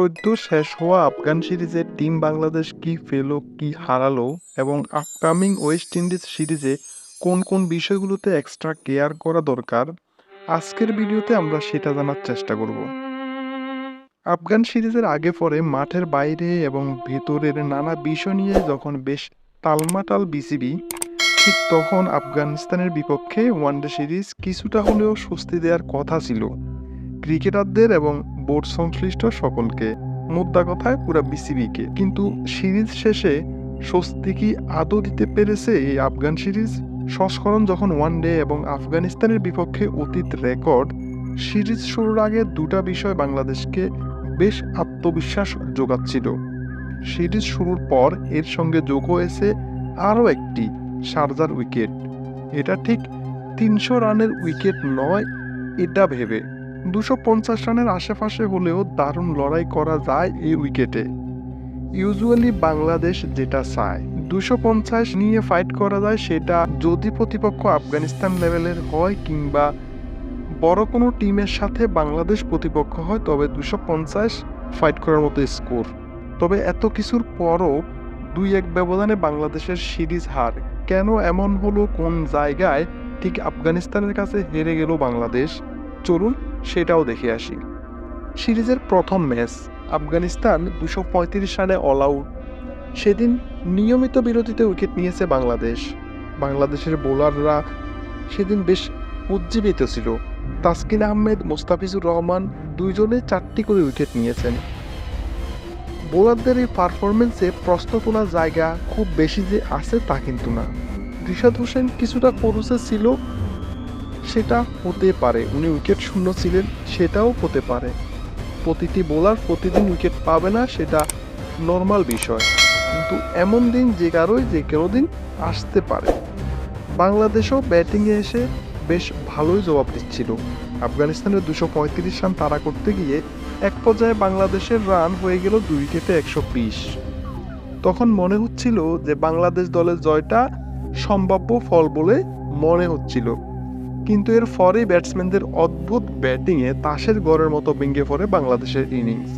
সদ্য শেষ হওয়া আফগান সিরিজে টিম বাংলাদেশ কি পেল কি হারালো এবং আপকামিং ওয়েস্ট ইন্ডিজ সিরিজে কোন কোন বিষয়গুলোতে এক্সট্রা কেয়ার করা দরকার? আজকের ভিডিওতে আমরা সেটা জানার চেষ্টা করব। আফগান সিরিজের আগে পরে মাঠের বাইরে এবং ভেতরের নানা বিষয় নিয়ে যখন বেশ তালমাটাল বিসিবি, ঠিক তখন আফগানিস্তানের বিপক্ষে ওয়ানডে সিরিজ কিছুটা হলেও স্বস্তি দেওয়ার কথা ছিল। ক্রিকেটারদের এবং বোর্ড সংশ্লিষ্ট সকলকে মুদ্রা কথায় পুরা বিসিবিকে। কিন্তু সিরিজ শেষে স্বস্তি কি আদৌ দিতে পেরেছে এই আফগান সিরিজ? সংস্করণ যখন ওয়ানডে এবং আফগানিস্তানের বিপক্ষে অতীত রেকর্ড, সিরিজ শুরুর আগে দুটা বিষয় বাংলাদেশকে বেশ আত্মবিশ্বাস যোগাচ্ছিল সিরিজ শুরুর পর এর সঙ্গে যোগ হয়েছে আরও একটি শারজার উইকেট। এটা ঠিক তিনশো রানের উইকেট নয়, এটা ভেবে। দুশো পঞ্চাশ রানের আশেপাশে হলেও দারুণ লড়াই করা যায় এই উইকেটে। ইউজুয়ালি বাংলাদেশ যেটা চায়। দুশো পঞ্চাশ নিয়ে ফাইট করা যায় সেটা যদি প্রতিপক্ষ আফগানিস্তান লেভেলের হয় কিংবা বড় কোনো টিমের সাথে বাংলাদেশ প্রতিপক্ষ হয়, তবে দুশো পঞ্চাশ ফাইট করার মতো স্কোর তবে এত কিছুর পরও দুই এক ব্যবধানে বাংলাদেশের সিরিজ হার। কেন এমন হলো কোন জায়গায়? ঠিক আফগানিস্তানের কাছে হেরে গেল বাংলাদেশ। চলুন সেটাও দেখে আসি। সিরিজের প্রথম ম্যাচ, আফগানিস্তান দুশো পঁয়ত্রিশ রানে অল আউট সেদিন নিয়মিত বিরতিতে উইকেট নিয়েছে বাংলাদেশ। বাংলাদেশের বোলাররা সেদিন বেশ উজ্জীবিত ছিল। তাসকিন আহমেদ, মোস্তাফিজুর রহমান দুইজনে চারটি করে উইকেট নিয়েছেন। বোলারদের এই পারফরমেন্সে প্রশ্ন তোলার জায়গা খুব বেশি যে আছে তা কিন্তু না। রিশাদ হোসেন কিছুটা করুসে ছিল সেটা হতে পারে। উনি উইকেট শূন্য ছিলেন, সেটাও হতে পারে। প্রতিটি বোলার প্রতিদিন উইকেট পাবে না, সেটা নর্মাল বিষয়। কিন্তু এমন দিন যে কারোই যে কোনো দিন আসতে পারে। বাংলাদেশও ব্যাটিংয়ে এসে বেশ ভালোই জবাব দিচ্ছিল। আফগানিস্তানের দুশো পঁয়ত্রিশ রান তাড়া করতে গিয়ে এক পর্যায়ে বাংলাদেশের রান হয়ে গেল দুই উইকেটে একশো বিশ। তখন মনে হচ্ছিল যে বাংলাদেশ দলের জয়টা সম্ভাব্য ফল বলে মনে হচ্ছিল। কিন্তু এর পরেই ব্যাটসম্যানদের অদ্ভুত ব্যাটিংয়ে তাসের গড়ের মতো ভেঙে পড়ে বাংলাদেশের ইনিংস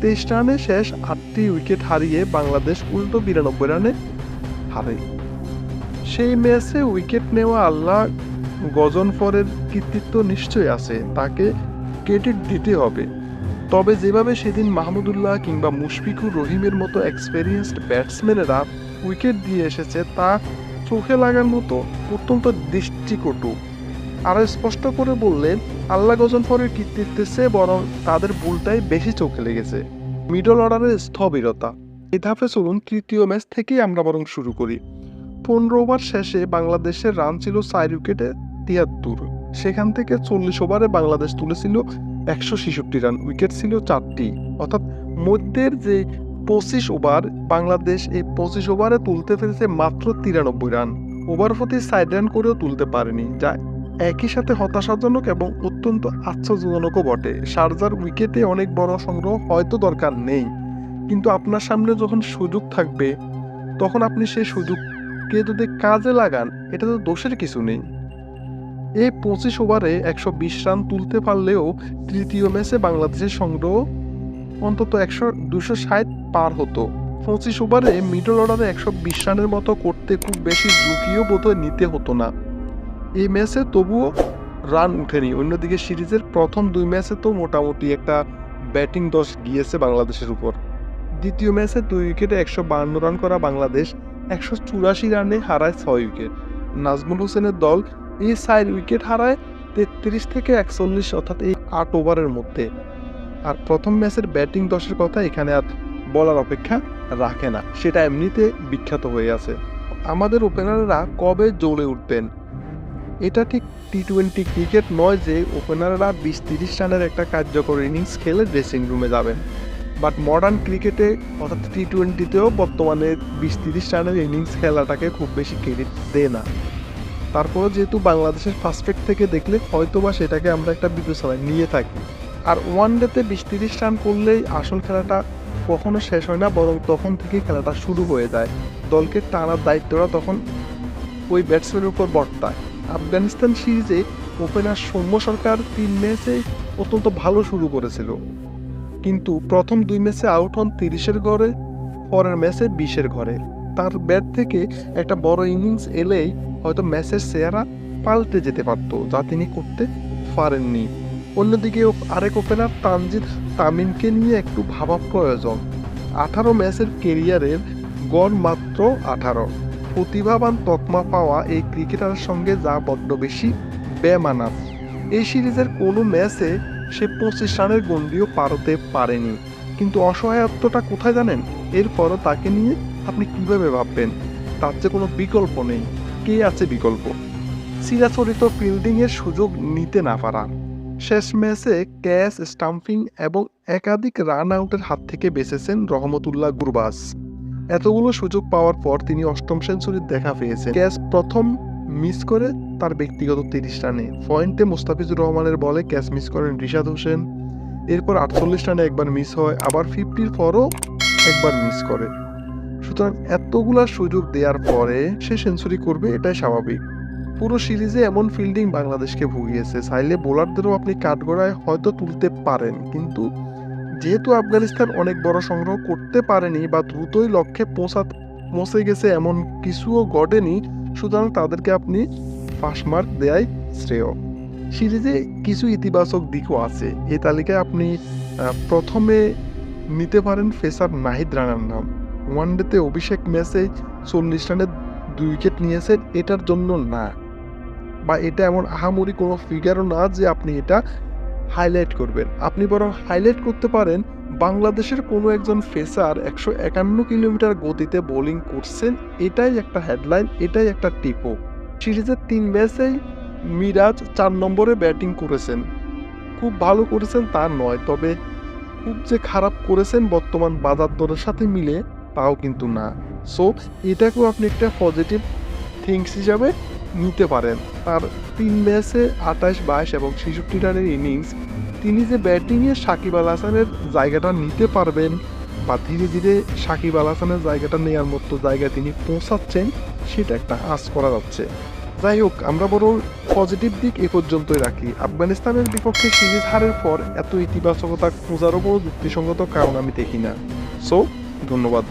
তেইশ রানে শেষ আটটি উইকেট হারিয়ে বাংলাদেশ উল্টো বিরানব্বই রানে হারে। সেই ম্যাচে উইকেট নেওয়া আল্লাহ গজনফরের কৃতিত্ব নিশ্চয়ই আছে, তাকে ক্রেডিট দিতে হবে। তবে যেভাবে সেদিন মাহমুদুল্লাহ কিংবা মুশফিকুর রহিমের মতো এক্সপেরিয়েন্সড ব্যাটসম্যানেরা উইকেট দিয়ে এসেছে, তা চোখে লাগার মতো অত্যন্ত দৃষ্টিকটু। আরও স্পষ্ট করে বললেন আল্লাহ গজনফরের কৃতিত্বের চেয়ে বরং তাদের ভুলটাই বেশি চোখে লেগেছে। মিডল অর্ডারের স্থবিরতা। এই ধাপে চলুন তৃতীয় ম্যাচ থেকেই আমরা বরং শুরু করি। পনেরো ওভার শেষে বাংলাদেশের রান ছিল চার উইকেটে তিয়াত্তর। সেখান থেকে চল্লিশ ওভারে বাংলাদেশ তুলেছিল একশো ছেষট্টি রান, উইকেট ছিল চারটি। অর্থাৎ মধ্যের যে পঁচিশ ওভার, বাংলাদেশ এই পঁচিশ ওভারে তুলতে পেরেছে মাত্র তিরানব্বই রান। ওভার প্রতি সাইড রান করেও তুলতে পারেনি, যা একই সাথে হতাশাজনক এবং অত্যন্ত আশ্চর্যজনকও বটে। শারজার উইকেটে অনেক বড় সংগ্রহ হয়তো দরকার নেই, কিন্তু আপনার সামনে যখন সুযোগ থাকবে, তখন আপনি সেই সুযোগকে যদি কাজে লাগান, এটা তো দোষের কিছু নেই। এই পঁচিশ ওভারে একশো বিশ রান তুলতে পারলেও তৃতীয় ম্যাচে বাংলাদেশের সংগ্রহ অন্তত একশো দুশো ষাট পার হতো। পঁচিশ ওভারে মিডল অর্ডারে একশো বিশ রানের মতো করতে খুব বেশি ঝুঁকিও বোধহয় নিতে হতো না। এই ম্যাচে তবুও রান উঠেনি অন্যদিকে সিরিজের প্রথম দুই ম্যাচে তো মোটামুটি একটা ব্যাটিং দশ গিয়েছে বাংলাদেশের উপর। দ্বিতীয় ম্যাচে দুই উইকেটে একশো বান্ন রান করা বাংলাদেশ একশো চুরাশি রানে হারায় ছয় উইকেট। নাজমুল হোসেনের দল এই চার উইকেট হারায় তেত্রিশ থেকে একচল্লিশ অর্থাৎ এই আট ওভারের মধ্যে। আর প্রথম ম্যাচের ব্যাটিং দশের কথা এখানে আর বলার অপেক্ষা রাখে না। সেটা এমনিতে বিখ্যাত হয়ে আছে। আমাদের ওপেনাররা কবে জ্বলে উঠবেন? এটা ঠিক টি টোয়েন্টি ক্রিকেট নয় যে ওপেনাররা বিশ তিরিশ রানের একটা কার্যকর ইনিংস খেলে ড্রেসিং রুমে যাবেন। বাট মডার্ন ক্রিকেটে অর্থাৎ টি টোয়েন্টিতেও বর্তমানে বিশ তিরিশ রানের ইনিংস খেলাটাকে খুব বেশি ক্রেডিট দেয় না। তারপরে যেহেতু বাংলাদেশের ফার্স্ট থেকে দেখলে হয়তো বা সেটাকে আমরা একটা বিবেচনায় নিয়ে থাকি। আর ওয়ান ডেতে বিশ তিরিশ রান করলেই আসল খেলাটা কখনো শেষ হয় না, বরং তখন থেকেই খেলাটা শুরু হয়ে যায়। দলকে টানার দায়িত্বটা তখন ওই ব্যাটসম্যানের উপর বর্তায়। আফগানিস্তান সিরিজে ওপেনার সৌম্য সরকার তিন ম্যাচে অত্যন্ত ভালো শুরু করেছিল। কিন্তু প্রথম দুই ম্যাচে আউট হন তিরিশের ঘরে পরের ম্যাচে বিশের ঘরে তার ব্যাট থেকে একটা বড় ইনিংস এলেই হয়তো ম্যাচের চেহারা পাল্টে যেতে পারত, যা তিনি করতে পারেননি। অন্যদিকে আরেক ওপেনার তানজিদ তামিমকে নিয়ে একটু ভাবা প্রয়োজন আঠারো ম্যাচের কেরিয়ারের গড় মাত্র আঠারো। প্রতিভাবান তকমা পাওয়া এই ক্রিকেটারের সঙ্গে যা বড্ড বেশি বেমানান এই সিরিজের কোনো ম্যাচে সে পঁচিশ রানের গণ্ডিও পারতে পারেনি। কিন্তু অসহায়ত্বটা কোথায় জানেন? এরপরও তাকে নিয়ে আপনি কীভাবে ভাববেন? তার যে কোনো বিকল্প নেই। কে আছে বিকল্প? চিরাচরিত ফিল্ডিংয়ের সুযোগ নিতে না পারা। শেষ ম্যাচে ক্যাচ স্টাম্পিং এবং একাধিক রান আউটের হাত থেকে বেঁচেছেন রহমতুল্লাহ গুরবাস এতগুলো সুযোগ পাওয়ার পর তিনি অষ্টম সেঞ্চুরির দেখা পেয়েছেন। ক্যাচ প্রথম মিস করে তার ব্যক্তিগত তিরিশ রানে। পয়েন্টে মুস্তাফিজুর রহমানের বলে ক্যাচ মিস করেন রিশাদ হোসেন। এরপর আটচল্লিশ রানে একবার মিস হয়, আবার ফিফটির পরও একবার মিস করে। সুতরাং এতগুলা সুযোগ দেওয়ার পরে সে সেঞ্চুরি করবে, এটাই স্বাভাবিক। পুরো সিরিজে এমন ফিল্ডিং বাংলাদেশকে ভুগিয়েছে। চাইলে বোলারদেরও আপনি কাঠগড়ায় হয়তো তুলতে পারেন, কিন্তু যেহেতু আফগানিস্তান অনেক বড় সংগ্রহ করতে পারেনি বা দ্রুতই লক্ষ্যে পৌঁছা পৌঁছে গেছে এমন কিছুও ঘটেনি, সুতরাং তাদেরকে আপনি পাস মার্ক শ্রেয়। সিরিজে কিছু ইতিবাচক দিকও আছে। এই তালিকায় আপনি প্রথমে নিতে পারেন ফেসার নাহিদ রানার নাম। ওয়ান ওয়ানডেতে অভিষেক ম্যাচে চল্লিশ রানে দুই উইকেট নিয়েছেন, এটার জন্য না। বা এটা এমন আহামরি কোনো ফিগারও না যে আপনি এটা হাইলাইট করবেন। আপনি বরং হাইলাইট করতে পারেন, বাংলাদেশের কোনো একজন ফেসার একশো একান্ন কিলোমিটার গতিতে বোলিং করছেন, এটাই একটা হেডলাইন, এটাই একটা টিপো। সিরিজের তিন ম্যাচেই মিরাজ চার নম্বরে ব্যাটিং করেছেন। খুব ভালো করেছেন তা নয়, তবে খুব যে খারাপ করেছেন বর্তমান বাজার দরের সাথে মিলে তাও কিন্তু না। সো, এটাকেও আপনি একটা পজিটিভ থিংস হিসাবে নিতে পারেন। তার তিন ম্যাচে আঠাশ, বাইশ এবং ছেষট্টি রানের ইনিংস। তিনি যে ব্যাটিংয়ে সাকিব আল হাসানের জায়গাটা নিতে পারবেন বা ধীরে ধীরে সাকিব আল হাসানের জায়গাটা নেওয়ার মতো জায়গায় তিনি পৌঁছাচ্ছেন, সেটা একটা আশ করা যাচ্ছে। যাই হোক, আমরা বড় পজিটিভ দিক এ পর্যন্তই রাখি। আফগানিস্তানের বিপক্ষে সিরিজ হারের পর এত ইতিবাচকতা খোঁজারও বড় যুক্তিসঙ্গত কারণ আমি দেখি না। সো, ধন্যবাদ।